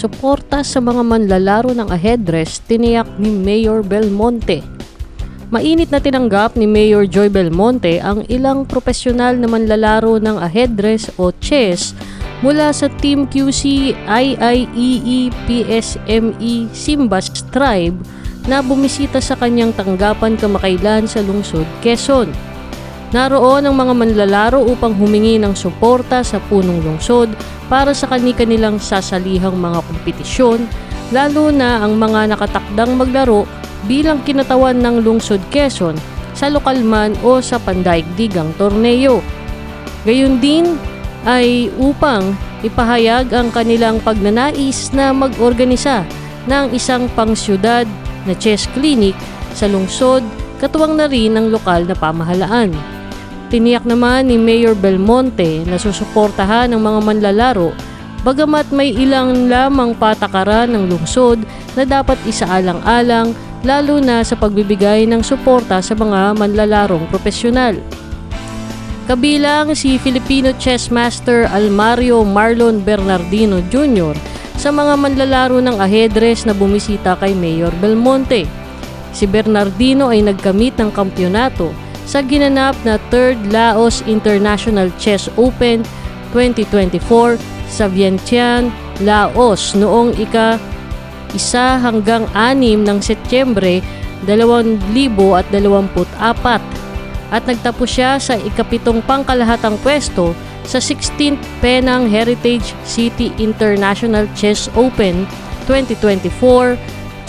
suporta sa mga manlalaro ng ahedres tiniyak ni Mayor Belmonte. Mainit na tinanggap ni Mayor Joy Belmonte ang ilang profesional na manlalaro ng ahedres o chess mula sa Team QC IIEE PSME Simbas Tribe na bumisita sa kanyang tanggapan kamakailan sa lungsod Quezon. Naroon ang mga manlalaro upang humingi ng suporta sa punong lungsod para sa kani-kanilang sasalihang mga kompetisyon, lalo na ang mga nakatakdang maglaro bilang kinatawan ng lungsod Quezon sa lokal man o sa pandaigdigang torneo. Gayun din ay upang ipahayag ang kanilang pagnanais na mag-organisa ng isang pangsyudad na chess clinic sa lungsod katuwang na rin ng lokal na pamahalaan. Tiniyak naman ni Mayor Belmonte na susuportahan ng mga manlalaro bagamat may ilang lamang patakaran ng lungsod na dapat isaalang-alang lalo na sa pagbibigay ng suporta sa mga manlalarong profesional. Kabilang si Filipino chess master Almario Marlon Bernardino Jr. sa mga manlalaro ng ahedres na bumisita kay Mayor Belmonte. Si Bernardino ay nagkamit ng kampyonato sa ginanap na 3rd Laos International Chess Open 2024 sa Vientiane, Laos noong ika isa hanggang anim ng Setyembre 2024 at nagtapos siya sa ikapitong pangkalahatang pwesto sa 16th Penang Heritage City International Chess Open 2024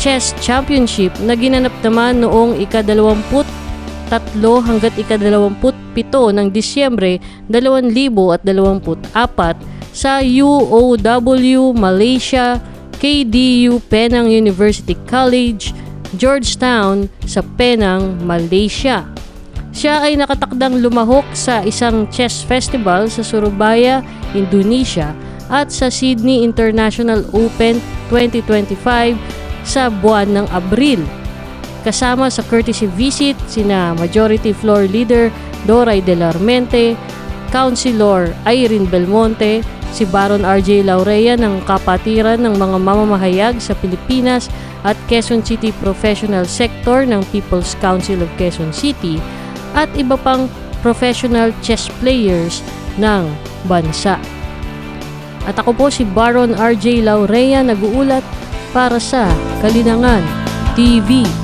Chess Championship na ginanap naman noong ika-23 hanggat ika-27 ng Disyembre 2024 sa UOW Malaysia KDU Penang University College, Georgetown sa Penang, Malaysia. Siya ay nakatakdang lumahok sa isang chess festival sa Surabaya, Indonesia at sa Sydney International Open 2025 sa buwan ng Abril. Kasama sa courtesy visit sina Majority Floor Leader Doray de la Armente, Councilor Irene Belmonte, si Baron RJ Laurea ng Kapatiran ng mga mamamahayag sa Pilipinas at Quezon City Professional Sector ng People's Council of Quezon City at iba pang professional chess players ng bansa. At ako po si Baron RJ Laurea nag-uulat para sa Kalinangan TV.